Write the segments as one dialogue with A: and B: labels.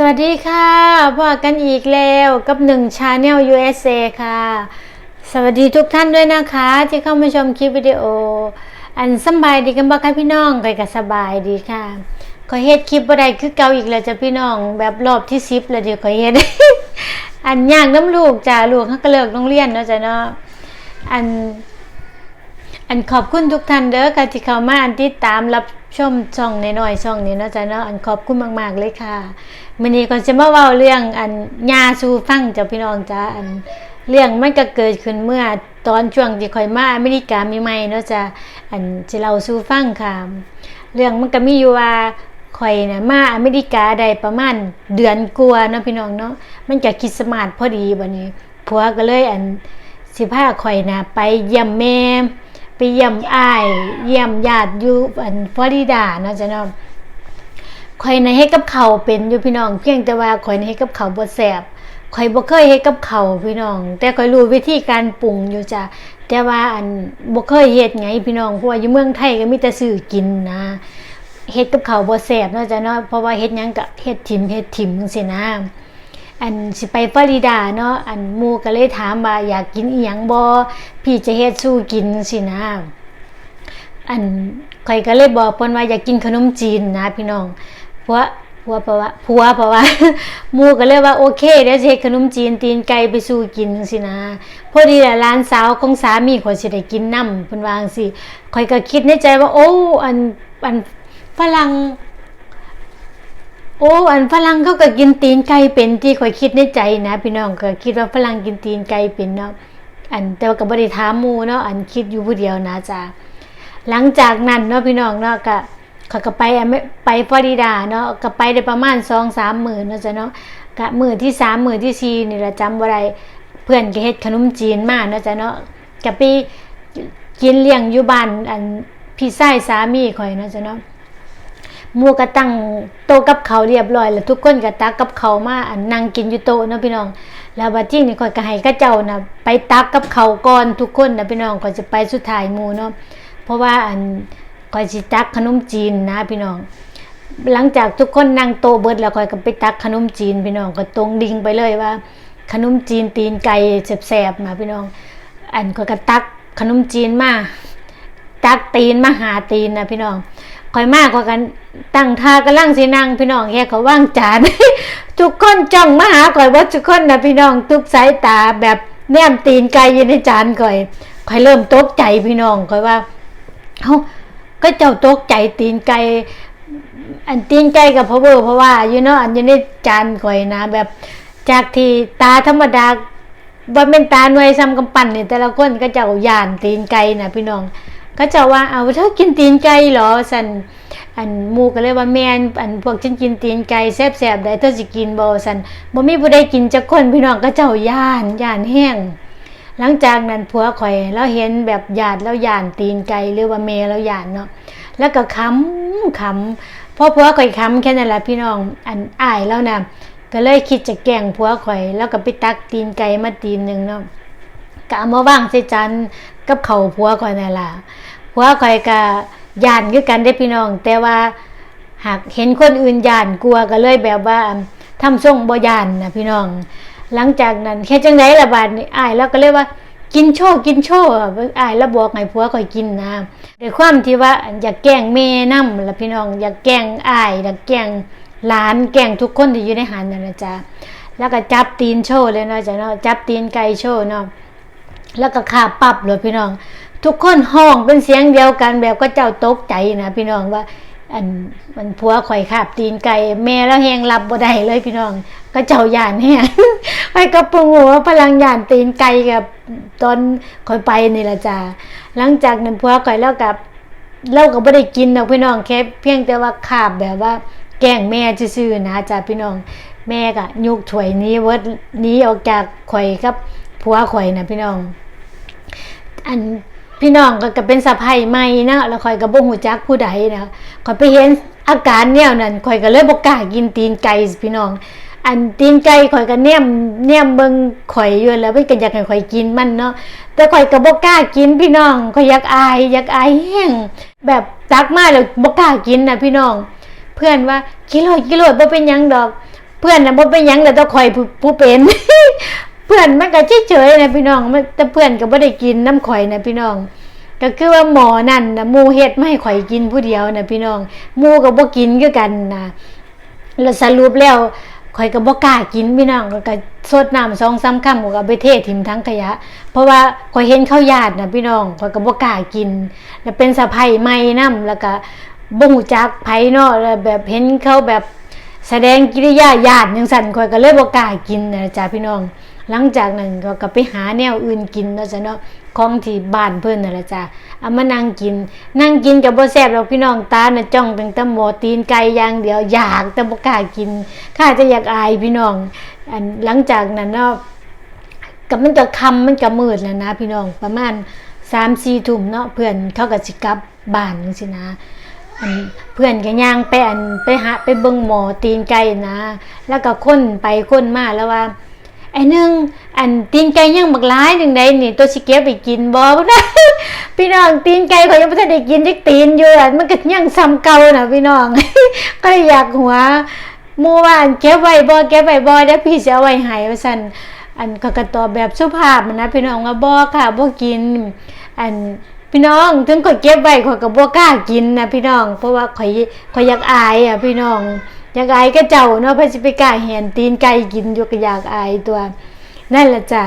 A: สวัสดีค่ะพบกันอีกแล้วกับหนึ่งชาแนล USA ค่ะ สวัสดีทุกท่านด้วยนะคะ ที่เข้ามาชมคลิปวิดีโอ อันสบายดีกันบ้างคะพี่น้องใครก็สบายดีค่ะขอเฮ็ดคลิปบ่ได้คือเก่าอีกแล้วจ้ะพี่น้องแบบรอบที่สิบแล้วเดี๋ยวขอเฮ็ดอันย่างน้ำลูกจ้าลูกเขาก็เลิกโรงเรียนเนาะจ้ะเนาะอัน อันขอบคุณทุกท่านเด้อค่ะที่เข้ามาอันติดตามรับชมช่องน้อยๆช่องนี้เนาะจ้ะเนาะอันขอบคุณมาก ๆเลยค่ะ มื้อนี้ก็จะมาเว้าเรื่องอันยาสูฟังจ้ะพี่น้องจ้าอันเรื่องมันก็เกิดขึ้นเมื่อตอนช่วงที่ข่อยมาอเมริกาใหม่ๆเนาะจ้ะอันสิเล่าสูฟังค่ะ เรื่องมันก็มีอยู่ว่าข่อยน่ะมาอเมริกาได้ประมาณเดือนกว่าเนาะพี่น้องเนาะมันก็คริสต์มาสพอดีบัดนี้ผัวก็เลยอันสิพาข่อยน่ะไปเยี่ยมแม่ไปเยี่ยมอ้ายเยี่ยมญาติอยู่อันฟลอริดาเนาะจ้ะเนาะ ข่อยในะเฮ็ดกับเขาเป็นอยู่พี่น้อง เพียงแต่ว่าข่อยในะเฮ็ดกับเขาบ่แซ่บข่อยบ่เคยเฮ็ดกับเขาพี่น้อง แต่ข่อยรู้วิธีการปรุงอยู่จ้ะแต่ว่าอันบ่เคยเฮ็ดไงพี่น้องเพราะว่าอยู่เมืองไทยก็มีแต่ซื้อกินนะเฮ็ดกับเขาบ่แซ่บเนาะจ้ะเนาะเพราะว่าเฮ็ดหยังก็เฮ็ดถิ่มเฮ็ดถิ่มจังซี่นะอันสิไปฟลอริดาเนาะอันหมูก็เลยถามว่าอยากกินอีหยังบ่พี่จะเฮ็ดสู้กินสินะ อันข่อยก็เลยบอกเพิ่นว่าอยากกินขนมจีนนะพี่น้อง ผัวผัวเพราะว่าผัวเพราะว่าหมูก็เลยว่าโอเคเดี๋ยวสิเฮ็ดขนมจีนตีนไก่ไปสู้กินสินะพอดีแหละร้านสาวของสามีข่อยสิได้กินนํเพิ่นวาจังซี่ข่อยก็คิดในใจว่าโอ้อันอันฝรั่งโอ้อันฝรั่งเขาก็กินตีนไก่เป็นที่ข่อยคิดในใจนะ พี่น้องก็คิดว่าฝรั่งกินตีนไก่เป็นเนาะอันแต่ว่าก็บ่ได้ถามหมู่เนาะอันคิดอยู่ผู้เดียวนะจ้ะหลังจากนั้นเนาะพี่น้องเนาะก็ เขาก็ไปอเมไปฟลอริดาเนาะก็ไปได้ประมาณ2-3มื้อเนาะจ้ะเนาะก็มื้อที่3มื้อที่สี่นี่ละจำบ่ได้เพื่อนก็เฮ็ดขนมจีนมาเนาะจ้ะเนาะก็ไปกินเลี้ยงอยู่บ้านอันพี่ชายสามีข่อยเนาะจ้ะเนาะมู่ก็ตั้งโต๊ะกับเขาเรียบร้อยแล้วทุกคนก็ตักกับเขามาอันนั่งกินอยู่โต๊ะเนาะพี่น้อง แล้วบัดนี้นี่ข่อยก็ให้เขาเจ้าน่ะไปตักกับเขาก่อนทุกคนนะพี่น้องก่อนจะไปสุดท้ายมูเนาะเพราะว่าอัน ข่อยสิตักขนมจีนนะพี่น้อง หลังจากทุกคนนั่งโตเบิดแล้วข่อยก็ไปตักขนมจีนพี่น้องก็ตรงดิ่งไปเลยว่า ขนมจีนตีนไก่แซ่บๆนะพี่น้อง อันข่อยก็ตักขนมจีนมาตักตีนมาหาตีนนะพี่น้องข่อยมากกว่ากันตั้งท่ากำลังสินั่งพี่น้องแค่เขาว่างจานทุกคนจ้องมาหาข่อยว่าทุกคนนะพี่น้องทุกสายตาแบบแนมตีนไก่ยู่ในจานข่อยข่อยเริ่มตกใจพี่น้องข่อยว่าเอ้า ก็เจ้าตกใจตีนไก่อันตีนไก่กับพะเวอร์เพราะว่าอยู่เนาะอันอยู่ในจานข่อยนะ แบบจากที่ตาธรรมดาว่าเป็นตาหน่วยซ้ำกำปั้นเนี่ยแต่ละคนก็เจ้าย่านตีนไก่นะพี่น้องก็จะว่าเอาเธอกินตีนไก่เหรอสันอันมูก็เลยว่าแม่นอันพวกฉันกินตีนไก่แซ่บๆได้เธอสิกินบ่สันบ่มีผู้ใดกินจักคนพี่น้องก็เจ้าย่านย่านแห้ง หลังจากนั้นผัวข่อยเราเห็นแบบญาติแล้วหยานตีนไก่หรือว่าแม่แล้วหยานเนาะแล้วก็ขำขำพอผัวข่อยขำแค่นั้นแหละพี่น้องอันอายแล้วนะก็เลยคิดจะแกล้งผัวข่อย แล้วก็ไปตักตีนไก่มาตีนหนึ่งเนาะก็เอามาว่างใส่จานกับเข่าผัวข่อยนั่นแหละผัวข่อยก็ยานคือกันได้พี่น้อง แต่ว่าหากเห็นคนอื่นยานกลัวก็เลยแบบว่าทำทรงบ่ยานนะพี่น้อง หลังจากนั้นแค่จังไดล่ะบาดนี้อ้ายแล้วก็เลยกว่ากินโชว์กินโชว์อายแล้วบอกให้ผัวข่อยกินนะด้วยความที่ว่าอยากแกล้งแม่นำละพี่น้องอยากแกล้งอายอยากแกล้งหลานแกล้งทุกคนที่อยู่ในหันนั่นนะจ๊ะแล้วก็จับตีนโชว์เลยเนาะจ้ะเนาะจับตีนไก่โชว์เนาะแล้วก็ขาปับเลยพี่น้อง ทุกคนห้องเป็นเสียงเดียวกันแบบก็เจ้าตกใจนะพี่น้องว่า อันมันผัวข่อยขาบตีนไก่แม่แล้วแหงรับบ่ได้เลยพี่น้อง ก็เจ้าย่านแฮงไปกับปุงหัวพลังย่านตีนไก่กับตอนข่อยไปนี่ละจ้าหลังจากนั้นผัวข่อยแล้วกับเล่าก็บ่ได้กินดอกพี่น้องแค่เพียงแต่ว่าขาบแบบว่า แกล้งแม่ซื่อๆนะจ้าพี่น้อง แม่ก็ยุกถ้วยหนี้เวิดหนี้ออกจากข่อยกับผัวข่อยนะพี่น้อง อัน พี่น้องก็ก็เป็นสะพายใหม่นะแล้วข่อยก็บ่ฮู้จักผู้ใดนะขอยไปเห็นอาการแนวนั้นข่อยก็เลยบ่กล้ากินตีนไก่พี่น้อง อันตีนไก่ข่อยก็แนมแนมเบิ่งข่อยอยู่แล้วมันก็อยากให้ข่อยกินมันเนาะแต่ข่อยก็บ่กล้ากินพี่น้องข่อยอยากอายอยากอายแห้งแบบตักมาแล้วบ่กล้ากินนะพี่น้อง เพื่อนว่ากิโลกิโลบ่เป็นหยังดอก เพื่อนน่ะบ่เป็นหยังแต่ต้องคอยผู้เป็น เพื่อนมันก็เฉยๆนะพี่น้องมันแต่เพื่อนก็บ่ได้กินน้ำข่อยนะพี่น้อง ก็คือว่าหมอนั่นนะมูเฮ็ดไม่ให้ข่อยกินผู้เดียวนะพี่น้องมูก็บ่กินคือกันนะแล้วสรุปแล้วข่อยก็บ่กล้ากินพี่น้องก็ก็สดน้ำสองสามคำก็ไปเททิ้งทั้งขยะ เพราะว่าข่อยเห็นเขาญาตินะพี่น้องข่อยก็บ่กล้ากิน แล้วเป็นสะใภ้ใหม่นํแล้วก็บ่ฮู้จักไผเนาะแล้วแบบเห็นเขาแบบแสดงกิริยาญาติจังซั่นข่อยก็เลยบ่กล้ากินนะจ้ะพี่น้อง หลังจากนั้นก็ก็ไปหาแนวอื่นกินเนาะจ้ะเนาะของที่บ้านเพิ่นนั่นแหละจ้ะเอามานั่งกิน นั่งกินกับบ่แซ่บหรอกพี่น้องตาน่ะจ้องตั้งแต่หมอตีนไก่อย่างเดียวอยากแต่บ่กล้ากินข้าจะอยากอายพี่น้อง อันหลังจากนั้นเนาะกับมันก็ค่ำมันก็มืดแล้วนะ พี่น้องประมาณ3-4ทุ่มเนาะเพื่อนเขาก็สิกลับบ้านจังซี่นะอันเพื่อนก็ย่างไปอันไปหาไปเบิ่งหมอตีนไก่นะ แล้วก็ค้นไปค้นมาแล้วว่า ไอ้หนึ่งอันตีนไก่ยังบักร้ายหนึ่งใดนี่ตัวสิเก็บไปกินบ่พี่น้องตีนไก่เขายังบ่ทันได้กินจักตีนอยู่อะมันก็ยังซ้ำเก่าน่ะพี่น้อง ก็เลยอยากหัวมู่ว่าอันเก็บไว้บ่เก็บไว้บ่เดี๋ยวพี่สิเอาไว้ให้ว่าซั่นอันก็ก็ตอบแบบสุภาพนะพี่น้องว่าบ่ค่ะบ่กิน อันพี่น้องถึงข่อยเก็บไว้ข่อยก็บ่กล้ากินนะพี่น้อง เพราะว่าข่อยข่อยอยากอายอะพี่น้อง อยากอายก็เจ้าเนาะพิ่นสิไปกาเห็นตีนไก่กินอยู่ก็อยากอายตัว นั่นแหละจ้ะ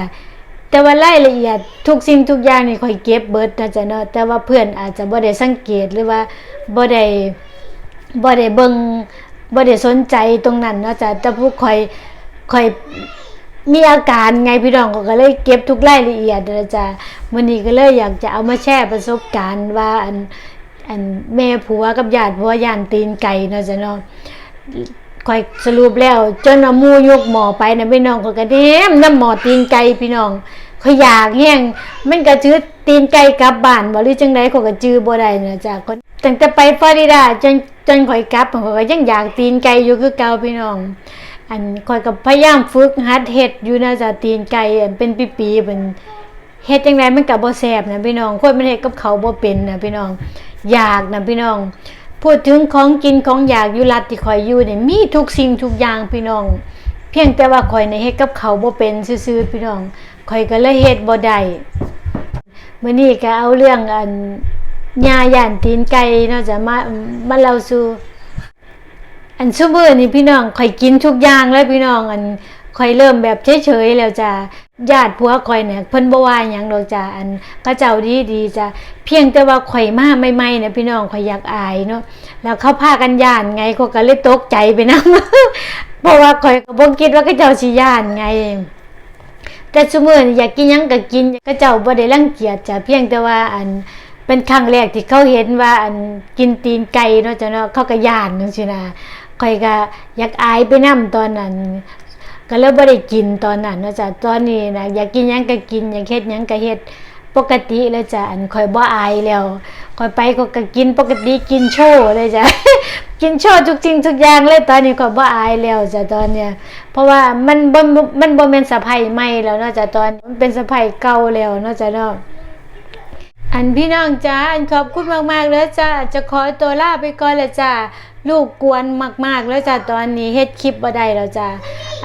A: แต่ว่ารายละเอียดทุกสิ่งทุกอย่างนี่ข่อยเก็บเบิดนะจ๊ะเนาะแต่ว่าเพื่อนอาจจะบ่ได้สังเกตหรือว่าบ่ได้บ่ได้เบิ่งบ่ได้สนใจตรงนั้นเนาะจ้ะแต่พวกข่อยข่อยมีอาการไงพี่น้องก็เลยเก็บทุกรายละเอียดนะจ๊ะมื้อนี้ก็เลยอยากจะเอามาแชร์ประสบการณ์ว่าอันอันแม่ผัวกับญาติผัวย่านตีนไก่เนาะจ้ะเนาะ คอยสรุปแล้วจนอามูยกหมอไปนะพี่น้องก็กระเด็มน้ำหมอตีนไก่พี่น้องเขาอยากแห้งมันก็จื้อตีนไก่กลับบ้านบ่หรือจังไดเขาก็จื้อบ่ได้นะจ้ะคนตั้งแต่ไปฟลอริดาจนจนข่อยกลับเขาก็ยังอยากตีนไก่อยู่คือเก่าพี่น้อง อันข่อยก็พยายามฝึกหัดเฮ็ดอยู่นะจ้ะตีนไก่เป็นปีๆเป็นเฮ็ดจังไดมันก็บ่แซ่บนะพี่น้องคนมันเฮ็ดกับเขาบ่เป็นนะพี่น้อง อยากนะพี่น้อง พูดถึงของกินของอยากอยู่รัฐที่ข่อยอยู่เนี่ยมีทุกสิ่งทุกอย่างพี่น้อง เพียงแต่ว่าข่อยในเฮ็ดกับเขาบ่เป็นซื่อๆพี่น้องข่อยก็เลยเฮ็ดบ่ได้มื้อนี้ก็เอาเรื่องอันยาย่านตีนไก่เนาะจะมามาเล่าสู่อันซุมื้อนี่พี่น้องข่อยกินทุกอย่างแล้วพี่น้องอันข่อยเริ่มแบบเฉยๆแล้วจ้ะ ญาติผัวข่อยเนี่ยเพิ่นบ่ว่าหยังดอกจ้ะอันเขาเจ้าดีๆจ้ะเพียงแต่ว่าข่อยมาใหม่ๆเนี่ยพี่น้องข่อยอยากอายเนาะแล้วเขาพากันย่านไงเขาก็เลยตกใจไปนะเพราะว่าข่อยก็บ่คิดว่าเขาเจ้าสิย่านไงแต่ซุมื้อนี้อยากกินหยังก็กินเขาเจ้าบ่ได้รังเกียจจ้ะเพียงแต่ว่าอันเป็นครั้งแรกที่เขาเห็นว่าอันกินตีนไก่เนาะจ้ะเนาะเขาก็ย่านจังซี่นะข่อยก็อยากอายไปนํตอนนั้น ก็เลยบ่ได้กินตอนนั้นเนาะจ้ะตอนนี้นะอยากกินหยังก็กินอยากเฮ็ดหยังก็เฮ็ดปกติแล้วจ้ะอันคอยบ่อายแล้วคอยไปก็ก็กินปกติกินโชว์เลยจ้ะ กินโชว์ทุกสิ่งทุกอย่างเลยตอนนี้คอยบ่อายแล้วจ้ะตอนเนี้ยเพราะว่ามันบ่มันบ่แม่นสะไพใหม่แล้วเนาะจ้ะตอนนี้มันเป็นสะไพเก่าแล้วเนาะจ้ะเนาะ อันพี่น้องจ้าอันขอบคุณมากๆแล้วจ้าจะขอตัวลาไปก่อนละจ้าลูกกวนมากๆ แล้วจ้าตอนนี้เฮ็ดคลิปบ่ได้แล้วจ้า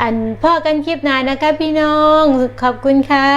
A: อันพ่อกันคลิปหน้านะคะพี่น้องขอบคุณค่ะ